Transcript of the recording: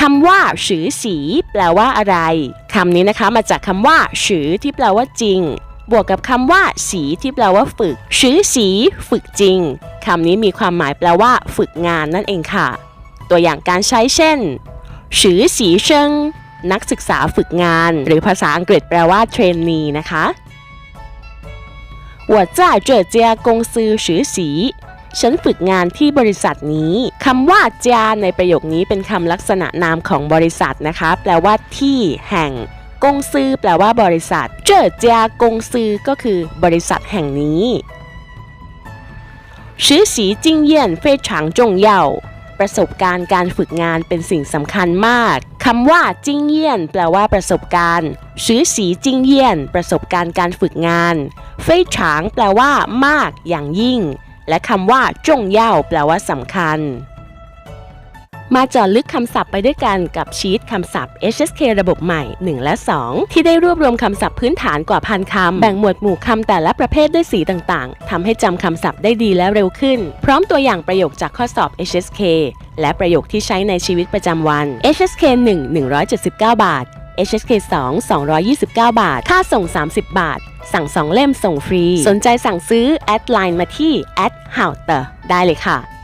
คำว่าฉือสีแปลว่าอะไรคำนี้นะคะมาจากคำว่าฉือที่แปลว่าจริง บวกกับคำว่าสีที่แปลว่าฝึกฉือสีฝึกจริงคำนี้มีความหมายแปลว่า ฝึกงานนั่นเองค่ะ ตัวอย่างการใช้เช่นฉือสีเชิงนักศึกษาฝึกงาน หรือภาษาอังกฤษแปลว่าเทรนนีนะคะ我在这家公司实习 ฉันฝึกงานที่บริษัทนี้คำว่าจาในประโยคนี้เป็นคำลักษณะนามของบริษัทนะคะ แปลว่าที่แห่งกงซือแปลว่าบริษัท เจอเจียกงซือก็คือบริษัทแห่งนี้ชิสีจิงเย่ยนเฟยฉางจงเยาประสบการณ์การฝึกงานเป็นสิ่งสำคัญมากคำว่าจิงเยียน แปลว่าประสบการณ์ชื่อสีจิงเยียน ประสบการณ์การฝึกงาน เฟยฉางแปลว่า มาก อย่างยิ่ง และคำว่าจงเย่าแปลว่าสำคัญ มาจาะลึกคำศัพท์ไปด้วยกันกับชีตคำศัพท์ HSK ระบบใหม่ 1 และ 2 ที่ได้รวบรวมคำศัพท์พื้นฐานกว่าพันคำ แบ่งหมวดหมู่คำแต่ละประเภทด้วยสีต่างๆทำให้จำคำศัพท์ได้ดีและเร็วขึ้น พร้อมตัวอย่างประโยคจากข้อสอบ HSK และประโยคที่ใช้ในชีวิตประจำวัน HSK 1 179 บาท HSK 2 229 บาท ค่าส่ง 30 บาท สั่ง2เล่มส่งฟรี สนใจสั่งซื้อ แอดไลน์มาที่ h o u t e r ได้เลยค่ะ